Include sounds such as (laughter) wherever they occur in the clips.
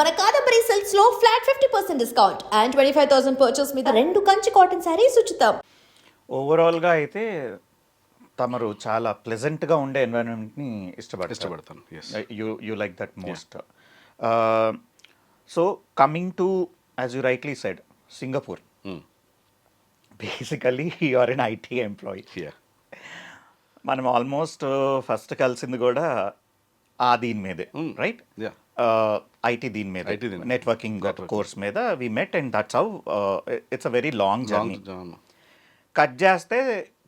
మన Kadambari సిల్క్స్లో flat fifty percent discount and twenty five thousand purchase మీద రెండు కంచి కాటన్ శారీస్ ఉచితం. ఓవరాల్గా అయితే తమరు చాలా ప్లెజెంట్గా ఉండే ఎన్వైరన్మెంట్ని ఇష్టపడతారు. ఇష్టపడతాను you you like that most so coming to as you rightly said Singapore Hmm. Basically you are an IT employee మనం ఆల్మోస్ట్ ఫస్ట్ కలిసింది కూడా ఆ దీని మీదే. రైట్ యా ఐటీ దీని మీద. నెట్వర్కింగ్. కోర్స్ మీద. We met and that's how it's a very long journey cut చేస్తే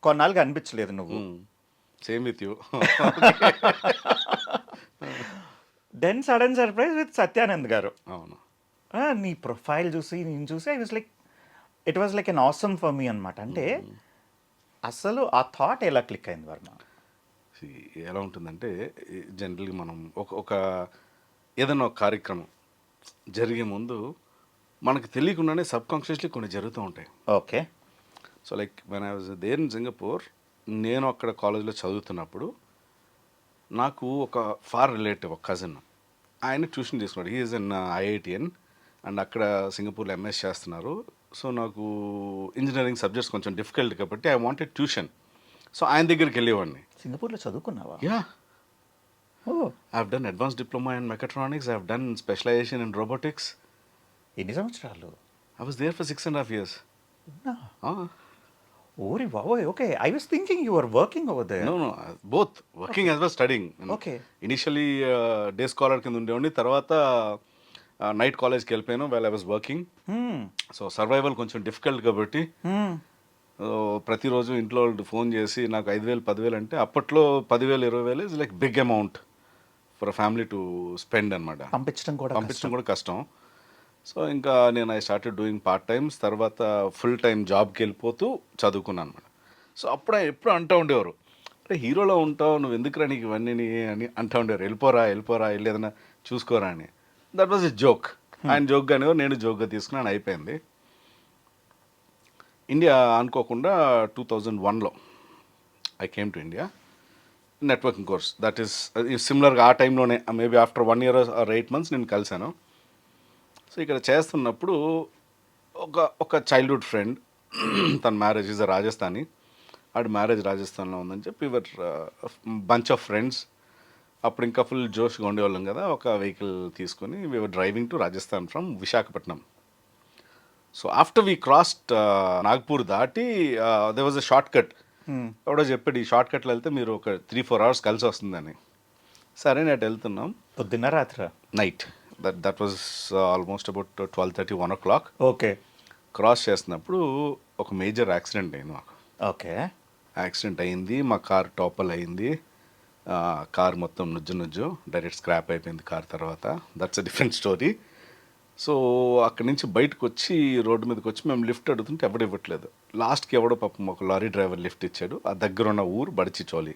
కొన్నాళ్ళకి అనిపించలేదు నువ్వు. Same with you then sudden surprise with Satyanand garu. అవును. నీ ప్రొఫైల్ చూసి నేను చూసి I was like it was like an awesome for me అనమాట అంటే అసలు ఆ థాట్ ఎలా క్లిక్ అయింది వర్మ? ఎలా ఉంటుందంటే జనరల్గా మనం ఒక ఒక ఏదైనా ఒక కార్యక్రమం జరిగే ముందు మనకు తెలియకుండానే సబ్ కాన్షియస్లీ కొన్ని జరుగుతూ ఉంటాయి. Okay. So like when I was there in Singapore నేను అక్కడ కాలేజ్లో చదువుతున్నప్పుడు నాకు ఒక ఫార్ రిలేటివ్ ఒక కజిన్ ఆయన ట్యూషన్ తీసుకున్నాడు. హీఈస్ ఇన్ ఐఐటిఎన్ అండ్ అక్కడ సింగపూర్లో ఎంఎస్ చేస్తున్నారు. సో నాకు ఇంజనీరింగ్ సబ్జెక్ట్స్ కొంచెం డిఫికల్ట్ కాబట్టి ఐ వాంటెడ్ ట్యూషన్ సో ఆయన దగ్గరికి వెళ్ళేవాడిని. సింగపూర్లో చదువుకున్నావా? Yeah oh I done advance diploma in mechatronics I done specialization in robotics ఎన్ని సంవత్సరాలు? I was there for six and half years? ఓరి బాబోయ్ okay. I was thinking you are working over there no no both working as well studying Okay. Initially day scholar కింద ఉండేవాడిని. తర్వాత night కాలేజ్కి వెళ్ళిపోయాను well I was working Hmm. So survival కొంచెం difficult కాబట్టి so ప్రతిరోజు ఇంట్లో వాళ్ళు ఫోన్ చేసి నాకు ఐదు వేలు పదివేలు అంటే అప్పట్లో పదివేలు ఇరవై వేలు is like big amount for family to spend అనమాట పంపించడం కూడా పంపించడం కూడా కష్టం. సో ఇంకా నేను I started doing part times తర్వాత ఫుల్ టైం జాబ్కి వెళ్ళిపోతూ చదువుకున్నాను అనమాట సో అప్పుడు ఎప్పుడు అంటూ ఉండేవారు అంటే హీరోలో ఉంటావు నువ్వు ఎందుకురా నీకు ఇవన్నీ అని అంటూ ఉండేవారు వెళ్ళిపోరా వెళ్ళిపోరా వెళ్ళి ఏదైనా చూసుకోరా అని. దట్ వాజ్ ఎ జోక్ ఆయన జోక్ అనేవారు నేను జోక్గా తీసుకున్నాను అయిపోయింది. ఇండియా అనుకోకుండా టూ థౌజండ్ వన్లో I came to India networking course that is సిమిలర్గా ఆ టైంలోనే maybe after one year or eight months నేను కలిశాను. సో ఇక్కడ చేస్తున్నప్పుడు ఒక ఒక చైల్డ్హుడ్ ఫ్రెండ్ (clears throat) తన మ్యారేజ్ ఇస్ రాజస్థానీ ఆడి మ్యారేజ్ రాజస్థాన్లో ఉందని చెప్పి ఇవర్ బంచ్ ఆఫ్ ఫ్రెండ్స్ అప్పుడు ఇంకా ఫుల్ జోష్గా ఉండేవాళ్ళం కదా ఒక వెహికల్ తీసుకొని we're driving to Rajasthan from Visakhapatnam so after we crossed Nagpur దాటి there was a short cut ఎవడో చెప్పాడు ఈ షార్ట్ కట్లో వెళ్తే మీరు ఒక త్రీ ఫోర్ అవర్స్ కలిసి వస్తుందని. సరే నేను వెళ్తున్నాం. పొద్దున్న రాత్ర? Night that that was almost about twelve thirty one o'clock okay. Cross చేస్తున్నప్పుడు ఒక మేజర్ యాక్సిడెంట్ అయింది మాకు. ఓకే. యాక్సిడెంట్ అయింది మా కార్ టాపల్ అయింది. కార్ మొత్తం నుజ్జు నుజ్జు డైరెక్ట్ స్క్రాప్ అయిపోయింది కార్ తర్వాత. That's a different story so అక్కడి నుంచి బయటకు వచ్చి రోడ్డు మీదకి వచ్చి మేము లిఫ్ట్ అడుగుతుంటే ఎవడు ఇవ్వట్లేదు. లాస్ట్కి ఎవడో పాపం ఒక లారీ డ్రైవర్ లిఫ్ట్ ఇచ్చాడు. ఆ దగ్గర ఉన్న ఊరు బడిచి చోలి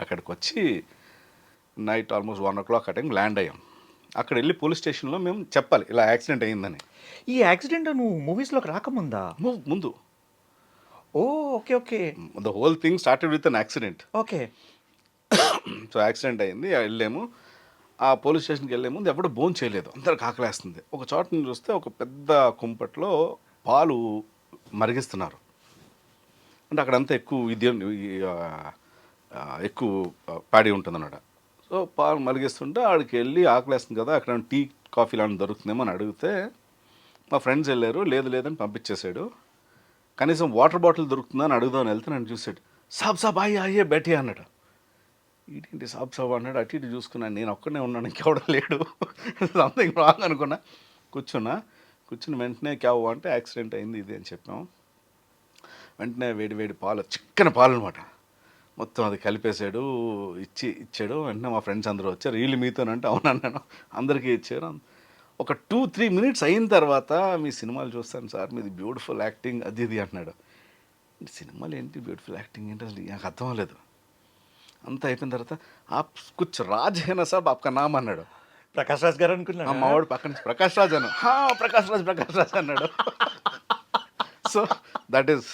అక్కడికి వచ్చి night almost one o'clock ఆ టైం ల్యాండ్ అయ్యాం. అక్కడ వెళ్ళి పోలీస్ స్టేషన్లో మేము చెప్పాలి ఇలా యాక్సిడెంట్ అయిందని ఈ యాక్సిడెంట్ నువ్వు మూవీస్లోకి రాకముందా? ముందు. ఓ okay okay. The whole thing started with an accident. Okay. So accident అయింది వెళ్ళాము. ఆ పోలీస్ స్టేషన్కి వెళ్ళే ముందు ఎవడు బోన్ చేయలేదు. అందరికి ఆకలేస్తుంది. ఒక చోట నుంచి చూస్తే ఒక పెద్ద కుంపట్లో పాలు మరిగిస్తున్నారు. అంటే అక్కడంతా ఎక్కువ విద్యం ఎక్కువ ప్యాడీ ఉంటుందన్నమాట. సో పాలు మరిగిస్తుంటే ఆడికి వెళ్ళి ఆకలేస్తుంది కదా అక్కడ టీ కాఫీ లాంటి దొరుకుతుందేమో అని అడిగితే మా ఫ్రెండ్స్ వెళ్ళారు లేదు లేదని పంపించేశాడు. కనీసం వాటర్ బాటిల్ దొరుకుతుందా అని అడుగుదామని వెళ్తే నన్ను చూసాడు సాబ్ సాబ్ అయ్యే అయ్యే బెటీ అన్నాడు. ఏంటి సాబ్ సాబ్ అన్నాడు అటు ఇటు చూసుకున్నాను నేను ఒక్కడనే ఉన్నాను ఇంకెవడో లేడు. సంథింగ్ రాంగ్ అనుకున్నా. కూర్చున్నా. కూర్చుని వెంటనే క్యావ్ అంటే యాక్సిడెంట్ అయింది ఇది అని చెప్పాము వెంటనే వేడి వేడి పాలు చిక్కన పాలు అనమాట మొత్తం అది కలిపేశాడు ఇచ్చి ఇచ్చాడు. వెంటనే మా ఫ్రెండ్స్ అందరూ వచ్చారు. వీళ్ళు మీతోనంటే అవునన్నాను అందరికీ ఇచ్చారు. ఒక టూ త్రీ మినిట్స్ అయిన తర్వాత మీ సినిమాలు చూస్తాను సార్ మీది బ్యూటిఫుల్ యాక్టింగ్ అది ఇది అంటున్నాడు. సినిమాలు ఏంటి బ్యూటిఫుల్ యాక్టింగ్? ఏంటి అసలు? నాకు అర్థం అవ్వలేదు. అంతా అయిపోయిన తర్వాత ఆప్ కుచ్ రాజ్ హేనా సాబ్ ఆప్కా నామ్ అన్నాడు. ప్రకాష్ రాజ్ గారు ఆ అనుకున్నాను మావాడు పక్కన ప్రకాష్ రాజ్ అను "హా, ప్రకాష్ రాజ్ ప్రకాష్ రాజ్ అన్నాడు. So that is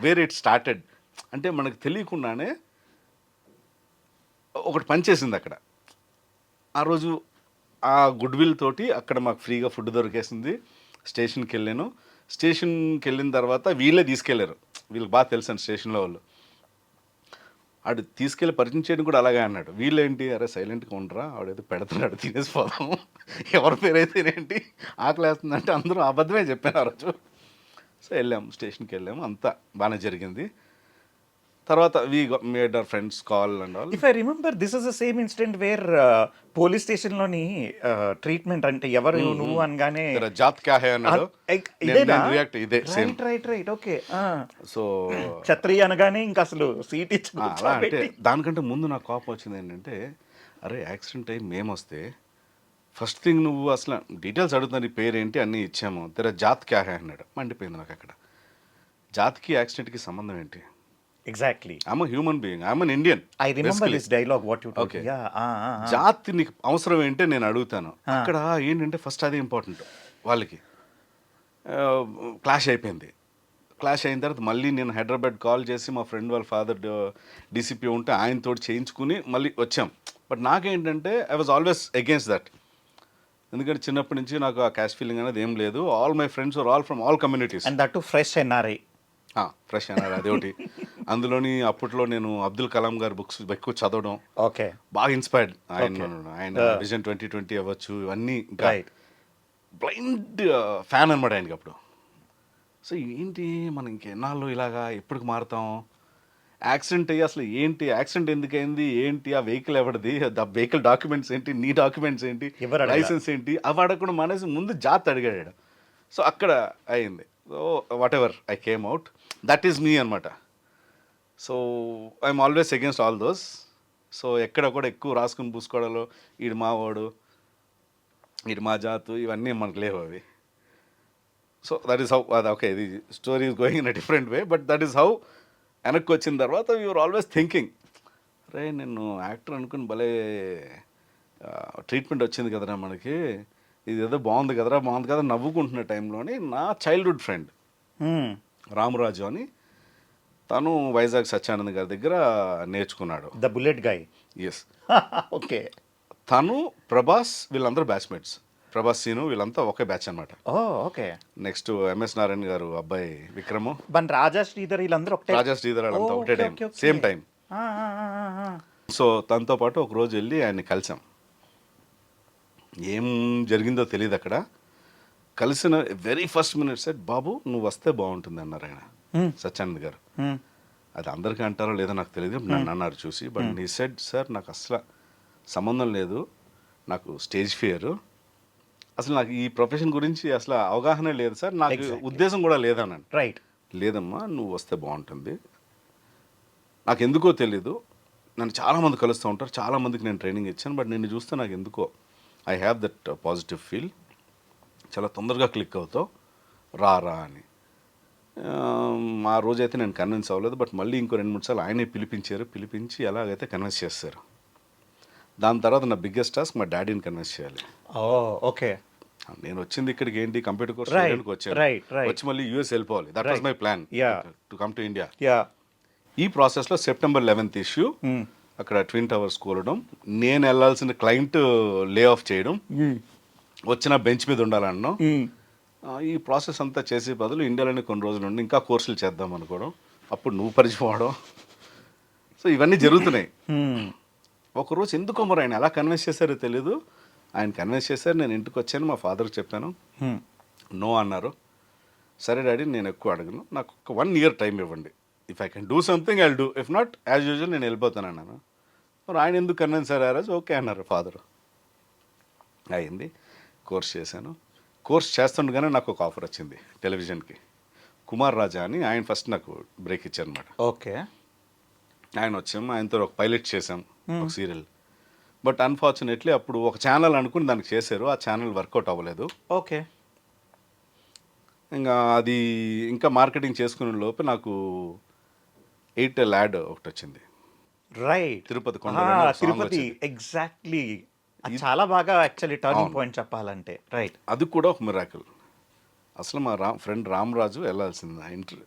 where it started. అంటే మనకు తెలియకుండానే ఒకటి పనిచేసింది అక్కడ. ఆ రోజు ఆ గుడ్ విల్ తోటి అక్కడ మాకు ఫ్రీగా ఫుడ్ దొరికేసింది. స్టేషన్కి వెళ్ళాను. స్టేషన్కి వెళ్ళిన తర్వాత వీళ్ళే తీసుకెళ్ళారు వీళ్ళకి బాగా తెలుసు అండి స్టేషన్లో వాళ్ళు. ఆడు తీసుకెళ్ళి పరిచయం చేయడం కూడా అలాగే అన్నాడు. వీళ్ళేంటి? అరే సైలెంట్గా ఉండరా? ఆవిడైతే పెడుతున్నాడు తినేసిపోదాము ఎవరి పేరు ఏంటి ఆకలి వేస్తుందంటే అందరూ అబద్ధమే చెప్పాను ఆ రోజు. సో వెళ్ళాము స్టేషన్కి వెళ్ళాము అంతా బాగానే జరిగింది. తర్వాత we made our friends call and all if I remember this is the same incident where police స్టేషన్లోని treatment అంటే ఎవరు నువ్వు అనగానే జాత్ క్యా హై అన్నాడు? రియాక్ట్ ఇదే same right right right okay so Kshatriya అనగానే ఇంకా అసలు సీట్ ఇచ్చి దానికంటే ముందు నాకు కోపం వచ్చింది ఏంటంటే అరే యాక్సిడెంట్ అయ్యి మేము వస్తే ఫస్ట్ థింగ్ నువ్వు అసలు డీటెయిల్స్ అడుగుతున్నా నీ పేరేంటి అన్నీ ఇచ్చాము. తెర జాత్ క్యా హై అన్నాడు. మండిపోయింది నాకు అక్కడ. జాత్కి యాక్సిడెంట్కి సంబంధం ఏంటి? Exactly I'm human being I'm an Indian I remember this dialogue what you. Yeah జాతి నీకు అవసరం ఏంటో నేను అడుగుతాను. అక్కడ ఏంటంటే ఫస్ట్ అది ఇంపార్టెంట్ వాళ్ళకి. క్లాష్ అయిపోయింది. క్లాష్ అయిన తర్వాత మళ్ళీ నేను హైదరాబాద్ కాల్ చేసి మా ఫ్రెండ్ వాళ్ళ ఫాదర్ డీసీపీ ఉంటే ఆయనతో చేయించుకుని మళ్ళీ వచ్చాం. బట్ నాకేంటంటే I was always against that ఎందుకంటే చిన్నప్పటి నుంచి నాకు ఆ క్యాష్ ఫీలింగ్ అనేది ఏం లేదు. All my friends are all from all communities and that fresh NRI fresh అన్నారు అదొకటి అందులోని అప్పట్లో నేను అబ్దుల్ కలాం గారి బుక్స్ ఎక్కువ చదవడం ఓకే బాగా ఇన్స్పైర్డ్ ఆయన. ఆయన. విజన్ ట్వంటీ ట్వంటీ అవ్వచ్చు ఇవన్నీ బ్లైండ్ ఫ్యాన్ అనమాట ఆయనకి అప్పుడు. సో ఏంటి మనం ఇంకెన్నాళ్ళు ఇలాగా ఎప్పటికి మారుతాం? యాక్సిడెంట్ అయ్యి అసలు ఏంటి? యాక్సిడెంట్ ఎందుకైంది ఏంటి? ఆ వెహికల్ ఎవరిది? ద వెహికల్ డాక్యుమెంట్స్ ఏంటి? నీ డాక్యుమెంట్స్ ఏంటి? లైసెన్స్ ఏంటి? అవి అడగకుండా మానేసి ముందు జాత్ అడిగాడు. సో అక్కడ అయింది. So whatever I came out that is me అనమాట so I'm always against all those so ఎక్కడ కూడా ఎక్కువ రాసుకుని పూసుకోవడాలు ఈడు మావాడు ఈడు మా జాతు ఇవన్నీ మనకు లేవు అవి. సో దట్ ఈస్ హౌ అది ఓకే ఇది story is going in a different way but that is how వెనక్కి వచ్చిన తర్వాత యూఆర్ ఆల్వేస్ థింకింగ్ రే నేను యాక్టర్ అనుకుని భలే ట్రీట్మెంట్ వచ్చింది కదరా మనకి. ఇది ఏదో బాగుంది కదరా బాగుంది కదా నవ్వుకుంటున్న టైంలోని నా చైల్డ్హుడ్ ఫ్రెండ్. రామరాజు అని తను వైజాగ్ సత్యానంద్ గారి దగ్గర నేర్చుకున్నాడు. The bullet guy yes okay తను ప్రభాస్ వీళ్ళందరూ బ్యాచ్మేట్స్ ప్రభాస్ సీను వీళ్ళంతా ఒకే బ్యాచ్ అనమాట oh okay. Next MS Narayana గారు అబ్బాయి విక్రము. మన రాజా శ్రీధర్ వీళ్ళందరూ ఒకటే. రాజా శ్రీధర్ వాళ్ళంతా ఒకటే టైం. Same time. సో తనతో పాటు ఒక రోజు వెళ్ళి ఆయన్ని కలిసాం. ఏం జరిగిందో తెలియదు అక్కడ. కలిసిన వెరీ ఫస్ట్ మినిట్ సెట్ బాబు నువ్వు వస్తే బాగుంటుంది అన్నారు ఆయన. Hmm. సత్యానంద్ గారు. Hmm. అది అందరికీ అంటారో లేదో నాకు తెలియదు నన్ను అన్నారు చూసి. బట్ నీ సెడ్ సార్ నాకు అసలు సంబంధం లేదు. నాకు స్టేజ్ ఫియర్ అసలు నాకు ఈ ప్రొఫెషన్ గురించి అసలు అవగాహన లేదు సార్. నాకు. ఉద్దేశం కూడా లేదన్నాను రైట్ లేదమ్మా నువ్వు వస్తే బాగుంటుంది. నాకు ఎందుకో తెలీదు. నన్ను చాలామంది కలుస్తూ ఉంటారు. చాలామందికి నేను ట్రైనింగ్ ఇచ్చాను బట్ నిన్ను చూస్తే నాకు ఎందుకో I have that positive feel చాలా తొందరగా క్లిక్ అవుతావు. రా రా అని. ఆ, రోజైతే నేను కన్విన్స్ అవ్వలేదు బట్ మళ్ళీ ఇంకో రెండు మూడు సార్లు ఆయనే పిలిపించారు. పిలిపించి ఎలాగైతే కన్విన్స్ చేస్తారు. దాని తర్వాత నా బిగ్గెస్ట్ టాస్క్ మా డాడీని కన్విన్స్ చేయాలి. ఓకే. నేను వచ్చింది ఇక్కడికి ఏంటి? కంప్యూటర్ కోర్స్ చేయడానికి వచ్చాను. వచ్చి మళ్ళీ యూఎస్ వెళ్ళిపోవాలి. That was. My plan. To come to India yeah ఈ ప్రాసెస్లో సెప్టెంబర్ లెవెన్త్ ఇష్యూ Hmm. అక్కడ ట్విన్ టవర్స్ కూలడం. నేను వెళ్ళాల్సిన క్లయింట్ లే ఆఫ్ చేయడం వచ్చిన బెంచ్ మీద ఉండాలన్నాం. ఆ, ఈ ప్రాసెస్ అంతా చేసే బదులు ఇండియాలోనే కొన్ని రోజులు ఉండి ఇంకా కోర్సులు చేద్దాం అనుకోవడం. అప్పుడు నువ్వు పరిచయం అవడం సో ఇవన్నీ జరుగుతున్నాయి. ఒకరోజు ఎందుకో మరి ఆయన ఎలా కన్విన్స్ చేశారో తెలీదు. ఆయన కన్విన్స్ చేశారు నేను ఇంటికి వచ్చాను మా ఫాదర్కి చెప్పాను. నో అన్నారు. సరే డాడీ నేను ఎక్కువ అడగను. నాకు ఒక వన్ ఇయర్ టైం ఇవ్వండి. If I can do something I do if not as usual నేను వెళ్ళిపోతాను అన్నాను. మరి ఆయన ఎందుకు కన్విన్స్ అయ్యారు? ఓకే అన్నారు ఫాదర్ అయింది. కోర్స్ చేశాను. కోర్స్ చేస్తుండగానే నాకు ఒక ఆఫర్ వచ్చింది టెలివిజన్కి. కుమార్ రాజా అని ఆయన ఫస్ట్ నాకు బ్రేక్ ఇచ్చారనమాట ఓకే. ఆయన వచ్చాం ఆయనతో ఒక పైలట్ చేసాం ఒక సీరియల్ బట్ అన్ఫార్చునేట్లీ అప్పుడు ఒక ఛానల్ అనుకుని దానికి చేశారు. ఆ ఛానల్ వర్కౌట్ అవ్వలేదు. ఓకే. ఇంకా అది ఇంకా మార్కెటింగ్ చేసుకునే లోపు నాకు ఎయిర్టెల్ యాడ్ ఒకటి వచ్చింది. Right. Tirupati song Tirupati. Exactly. చాలా బాగా యాక్చువల్లీ టర్నింగ్. పాయింట్ చెప్పాలంటే. రైట్. అది కూడా ఒక మిరాకిల్ అసలు మా రామ్ ఫ్రెండ్ రామరాజు వెళ్ళాల్సింది. Inter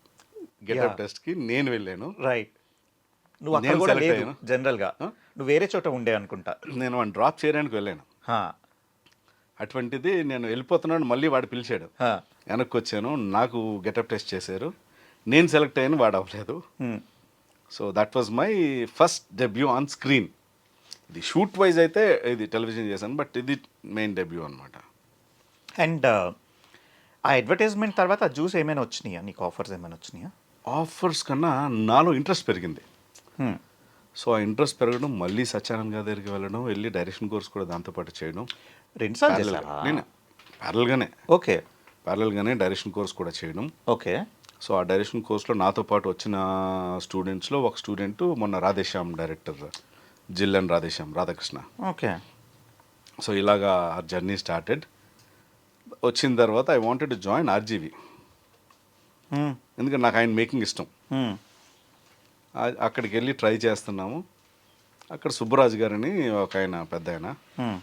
getup. టెస్ట్కి నేను వెళ్ళాను. రైట్. నువ్వు అక్కడ నువ్వు వేరే చోట ఉండే అనుకుంటా. నేను వాడిని డ్రాప్ చేయడానికి వెళ్ళాను. అటువంటిది నేను వెళ్ళిపోతున్నాను మళ్ళీ వాడు పిలిచాడు. వెనక్కి వచ్చాను నాకు గెటప్ టెస్ట్ చేశారు. నేను సెలెక్ట్ అయ్యాను వాడు అవ్వలేదు. So that was my first debut on screen ఇది షూట్ వైజ్ అయితే ఇది టెలివిజన్ చేశాను బట్ ఇది మెయిన్ డెబ్యూ అనమాట అండ్ ఆ అడ్వర్టైజ్మెంట్ తర్వాత జ్యూస్ ఏమైనా వచ్చినాయా? నీకు ఆఫర్స్ ఏమైనా వచ్చినాయా? ఆఫర్స్ కన్నా నాలో ఇంట్రెస్ట్ పెరిగింది. సో ఆ ఇంట్రెస్ట్ పెరగడం మళ్ళీ సత్యానంద్ గారి దగ్గరికి వెళ్ళడం వెళ్ళి డైరెక్షన్ కోర్స్ కూడా దాంతోపాటు చేయడం. రెండుసార్లు చేశారా. నేను ప్యారల్గానే ఓకే. ప్యారల్గానే డైరెక్షన్ కోర్స్ కూడా చేయడం. ఓకే. సో ఆ డైరెక్షన్ కోర్స్లో నాతో పాటు వచ్చిన స్టూడెంట్స్లో ఒక స్టూడెంట్ మొన్న రాధేశ్యామ్ డైరెక్టర్ జిల్లన్ రాధేశ్యామ్ రాధాకృష్ణ. ఓకే. సో ఇలాగా ఆ జర్నీ స్టార్టెడ్. వచ్చిన తర్వాత I wanted to join RGV Hmm. ఎందుకంటే నాకు ఆయన మేకింగ్ ఇష్టం. ఆ- అక్కడికి వెళ్ళి ట్రై చేస్తున్నాము. అక్కడ సుబ్బరాజు గారని ఒక ఆయన పెద్ద ఆయన. Hmm.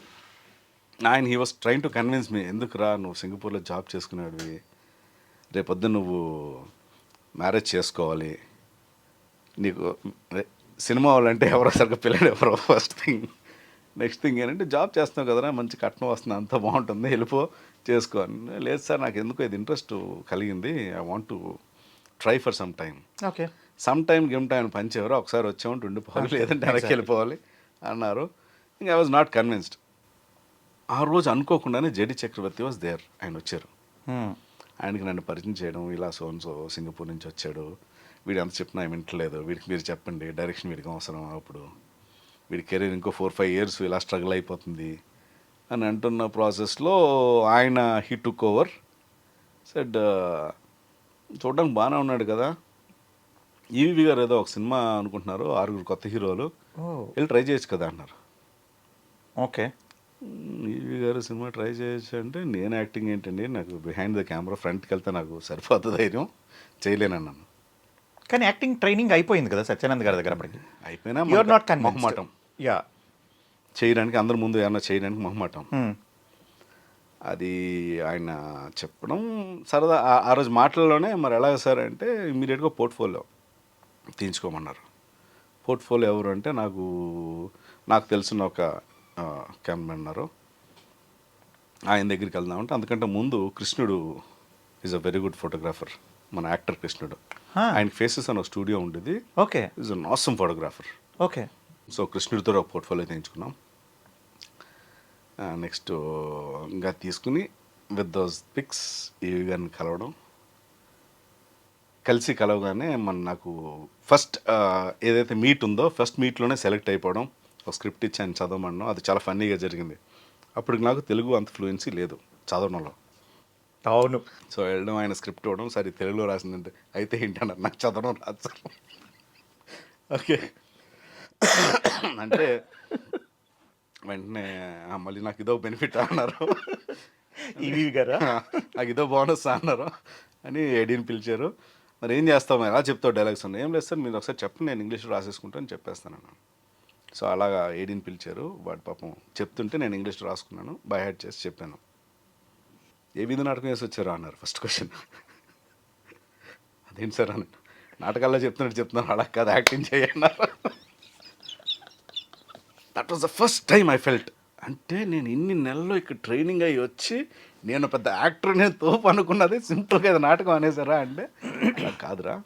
ఆయన he was trying to convince me ఎందుకురా నువ్వు సింగపూర్లో జాబ్ చేసుకునేవాడివి? రేపొద్దు నువ్వు మ్యారేజ్ చేసుకోవాలి. నీకు సినిమా వాళ్ళంటే ఎవరో సరిగ్గా పిల్లడు ఎవరో ఫస్ట్ థింగ్ నెక్స్ట్ థింగ్ ఏంటంటే జాబ్ చేస్తున్నావు కదరా మంచి కట్నం వస్తుంది అంత బాగుంటుంది వెళ్ళిపో చేసుకో. లేదు సార్ నాకు ఎందుకో ఇది ఇంట్రెస్ట్ కలిగింది. I want to try for some time okay some time game time పంచేవారు ఒకసారి వచ్చామంటే ఉండిపోవాలి (laughs) లేదంటే వెనక్కి వెళ్ళిపోవాలి అన్నారు. ఇంకా ఐ వాజ్ నాట్ కన్విన్స్డ్ ఆ రోజు అనుకోకుండానే జెడి చక్రవర్తి వాజ్ దేర్ ఆయన వచ్చారు. Hmm. ఆయనకి నన్ను పరిచయం చేయడం ఇలా సోన్సో సింగపూర్ నుంచి వచ్చాడు. వీడు ఎంత చెప్పినా వింటలేదు. వీడికి మీరు చెప్పండి డైరెక్షన్ వీడికి అవసరం అప్పుడు? వీడి కెరీర్ ఇంకో ఫోర్ ఫైవ్ ఇయర్స్ ఇలా స్ట్రగుల్ అయిపోతుంది అని అంటున్న ప్రాసెస్లో ఆయన హీ టుక్ ఓవర్ సెడ్ చూడడానికి బాగానే ఉన్నాడు కదా ఈవీ గారు ఏదో ఒక సినిమా అనుకుంటున్నారు ఆరుగురు కొత్త హీరోలు. వెళ్ళి ట్రై చేయొచ్చు కదా అన్నారు. ఓకే. ఈవీ గారు సినిమా ట్రై చేయొచ్చు అంటే నేను యాక్టింగ్ ఏంటండి నాకు బిహైండ్ ద కెమెరా ఫ్రంట్కి వెళ్తే నాకు సరిపోతుంది ధైర్యం చేయలేనన్నాను. కానీ యాక్టింగ్ ట్రైనింగ్ అయిపోయింది కదా సత్యానంద్ గారి దగ్గర అప్పటికి? అయిపోయినా యూఆర్ నాట్ మొహమాటం. యా చేయడానికి అందరి ముందు ఏమన్నా చేయడానికి మొహమాటం. Hmm. అది ఆయన చెప్పడం సరదా. ఆ- ఆ రోజు మాటల్లోనే మరి ఎలాగ సార్ అంటే ఇమీడియట్గా పోర్ట్ఫోలియో తీయించుకోమన్నారు. పోర్ట్ఫోలియో ఎవరు అంటే నాకు నాకు తెలిసిన ఒక కెమెరా ఉన్నారు. ఆయన దగ్గరికి వెళ్దామంటే అందుకంటే ముందు Krishnudu is a very good photographer మన యాక్టర్ కృష్ణుడు. ఆయన ఫేసెస్ అని ఒక స్టూడియో ఉండేది. Okay. Is an awesome photographer okay. So కృష్ణుడితో ఒక పోర్ట్ఫోలియో తీయించుకున్నాం. నెక్స్ట్ ఇంకా తీసుకుని విత్ దోస్ పిక్స్ గారిని కలవడం. కలిసి కలవగానే మన నాకు ఫస్ట్ ఏదైతే మీట్ ఉందో ఫస్ట్ మీట్లోనే సెలెక్ట్ అయిపోవడం ఒక స్క్రిప్ట్ ఇచ్చి ఆయన చదవమన్నాం అది చాలా ఫన్నీగా జరిగింది. అప్పటికి నాకు తెలుగు అంత ఫ్లూయెన్సీ లేదు చదవడంలో. అవును. సో వెళ్ళడం ఆయన స్క్రిప్ట్ ఇవ్వడం సరే తెలుగులో రాసిందంటే అయితే ఏంటన్నారు నాకు చదవడం రాదు సార్. ఓకే. అంటే వెంటనే "ఆ, మళ్ళీ నాకు ఇదో బెనిఫిట్ అన్నారు. ఈవీ గారా నాకు ఇదో బోనస్ అన్నారు అని ఎడీని పిలిచారు. మరి ఏం చేస్తావు? ఎలా చెప్తావు డైలాగ్స్ ఉన్నాయి? ఏం లేదు సార్ మీరు ఒకసారి చెప్పండి నేను ఇంగ్లీష్లో రాసేసుకుంటాను చెప్పేస్తాను అన్నాను. సో అలాగా ఏడీని పిలిచారు. వాడు పాపం చెప్తుంటే నేను ఇంగ్లీష్లో రాసుకున్నాను. బై హెడ్ చేసి చెప్పాను. ఏ విధ నాటకం వేసి వచ్చారు అన్నారు ఫస్ట్ క్వశ్చన్ అదేంటి సార్ అన్నాడు నాటకాల్లో చెప్తున్నట్టు చెప్తున్నాను అలా కాదు acting చేయన్నారు that was the first time I felt అంటే నేను ఇన్ని నెలల్లో ఇక్కడ ట్రైనింగ్ అయ్యి వచ్చి నేను పెద్ద యాక్టర్ నేను తోపు అనుకున్నది. సింపుల్గా ఇది నాటకం అనేసారా అంటే కాదురా.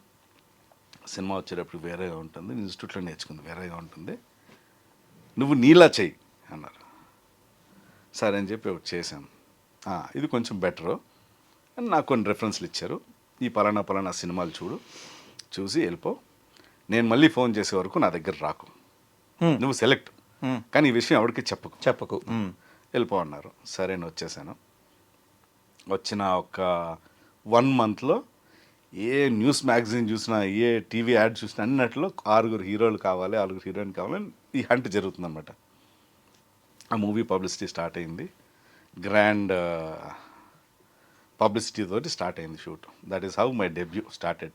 సినిమా వచ్చేటప్పుడు వేరేగా ఉంటుంది. ఇన్స్టిట్యూట్లో నేర్చుకుంది వేరేగా ఉంటుంది. నువ్వు నీలా చెయ్యి అన్నారు. సరే అని చెప్పి ఒకటి చేశాను. "ఆ, ఇది కొంచెం బెటరు. అని నాకు కొన్ని రెఫరెన్స్లు ఇచ్చారు. ఈ పలానా పలానా సినిమాలు చూడు. చూసి వెళ్ళిపో. నేను మళ్ళీ ఫోన్ చేసే వరకు నా దగ్గర రాకు. నువ్వు సెలెక్ట్. కానీ ఈ విషయం ఎవరికి చెప్పకు. చెప్పకు. Hmm. వెళ్ళిపో అన్నారు. సరే నేను వచ్చేసాను. వచ్చిన ఒక వన్ మంత్లో ఏ న్యూస్ మ్యాగజైన్ చూసినా ఏ టీవీ యాడ్ చూసినా అన్నట్లో ఆరుగురు హీరోలు కావాలి ఆరుగురు హీరోయిన్ కావాలని ఈ హంట్ జరుగుతుందన్నమాట. ఆ మూవీ పబ్లిసిటీ స్టార్ట్ అయింది. గ్రాండ్ పబ్లిసిటీ తోటి స్టార్ట్ అయింది shoot. That is how my debut started